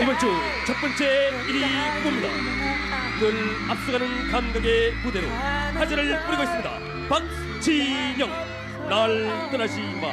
이번 주 첫 번째 1위 봅니다. 늘 앞서가는 감각의 무대로 화제를 부리고 있습니다. 박진영, 날 떠나지 마.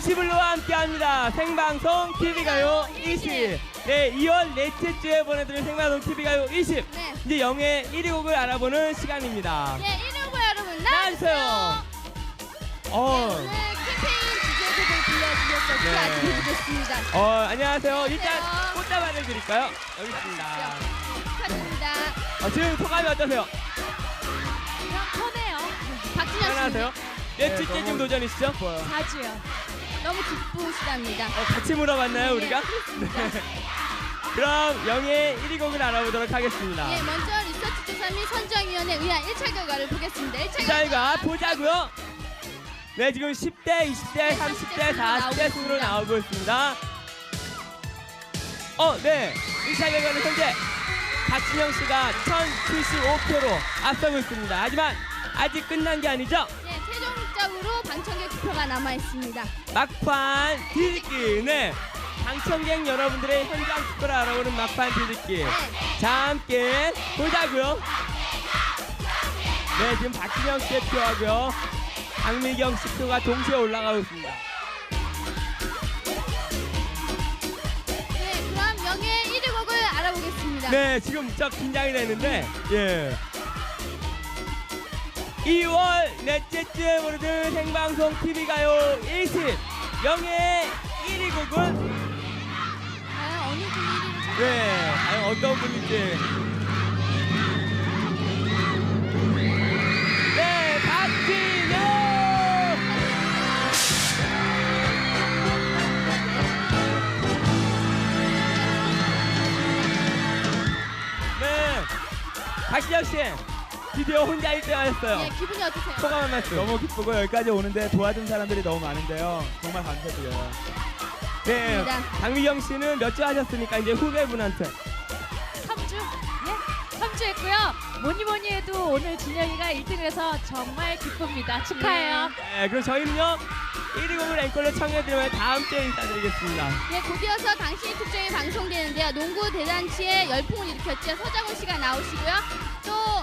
MC 블루와 함께합니다. 생방송 TV가요 20. 네, 2월 넷째 주에 보내드린 생방송 TV가요 20. 네. 이제 영예 1위 곡을 알아보는 시간입니다. 예, 1호고 여러분 나와주세요. 나와주세요. 어, 오늘 캠페인 주제곡을 불러주셔서 네. 아주 기쁘겠습니다. 어, 안녕하세요. 일단 안녕하세요. 꽃다발을 드릴까요? 여기 있습니다. 축하드립니다. 어, 지금 소감이 어떠세요? 그럼 편해요. 박진영 씨. 편하세요? 몇 주째 지금 도전이시죠? 자주요. 너무 기쁘시답니다. 어, 같이 물어봤나요, 우리가? 네. 그럼 영예 1위 곡을 알아보도록 하겠습니다. 예, 먼저 리서치 조사 및 선정위원회 의한 1차 결과를 보겠습니다. 1차 자, 이거 결과 보자고요. 네, 지금 10대, 20대, 30대, 40대 순으로 나오고 있습니다. 어, 네. 1차 결과는 현재 박진영 씨가 1075표로 앞서고 있습니다. 하지만 아직 끝난 게 아니죠? 예, 최종적으로 방청객 투표가 남아 있습니다. 막판 뒤집기. 네. 당첨객 여러분들의 현장 투표를 알아보는 막판 뒤집기. 네. 자, 함께 보자고요. 네, 지금 박진영 씨의 표하고요. 박미경 씨 표가 동시에 올라가고 있습니다. 예, 그럼 영예 1위 곡을 알아보겠습니다. 네, 지금 무척 긴장이 되는데, 예. 2월 넷째 주에 모르는 생방송 TV가요 20 영예 1위 곡은 과연 어느 분 1위를 찾 네, 과연 어떤 분인지. 네, 박진영! 네, 박진영 씨, 드디어 혼자 1등 하셨어요. 예, 기분이 어떠세요? 소감 한 말씀. 너무 기쁘고 여기까지 오는데 도와준 사람들이 너무 많은데요. 정말 감사드려요. 네, 감사합니다. 박미경 씨는 몇 주 하셨으니까 이제 후배분한테. 3주? 예? 3주 했고요. 뭐니 뭐니 해도 오늘 진영이가 1등을 해서 정말 기쁩니다. 축하해요. 네, 그럼 저희는요 1위 곡을 앵콜로 청해드리면 다음 주에 인사드리겠습니다. 예, 곧이어서 당신의 특종이 방송되는데요. 농구 대잔치에 열풍을 일으켰죠. 서장훈 씨가 나오시고요.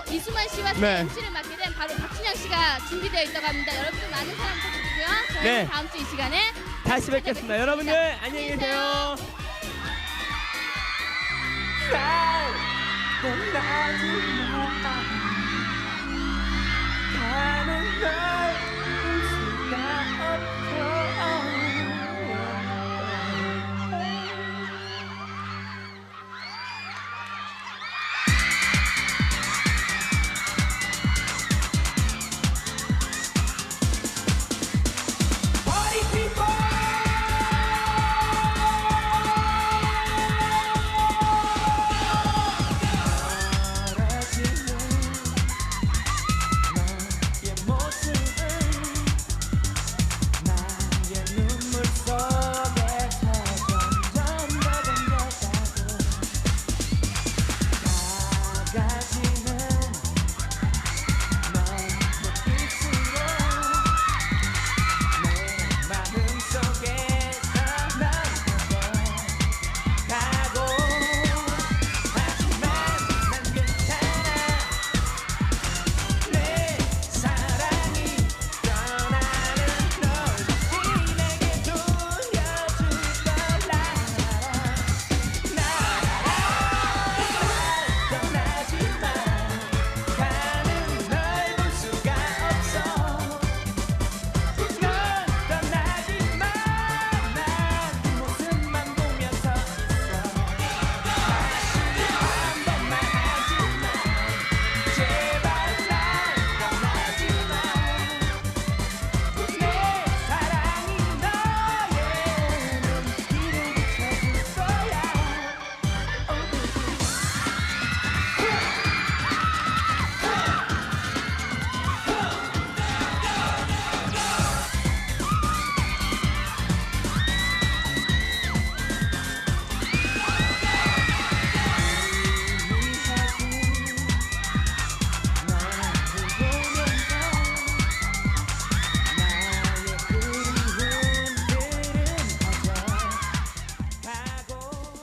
또 이수만 씨와 새 네. MC를 맡게 된 바로 박진영 씨가 준비되어 있다고 합니다. 여러분들 많은 사랑 부탁드리고요. 저희는 네. 다음 주 이 시간에 다시 뵙겠습니다. 여러분들 안녕히 계세요. 날 떠나지 마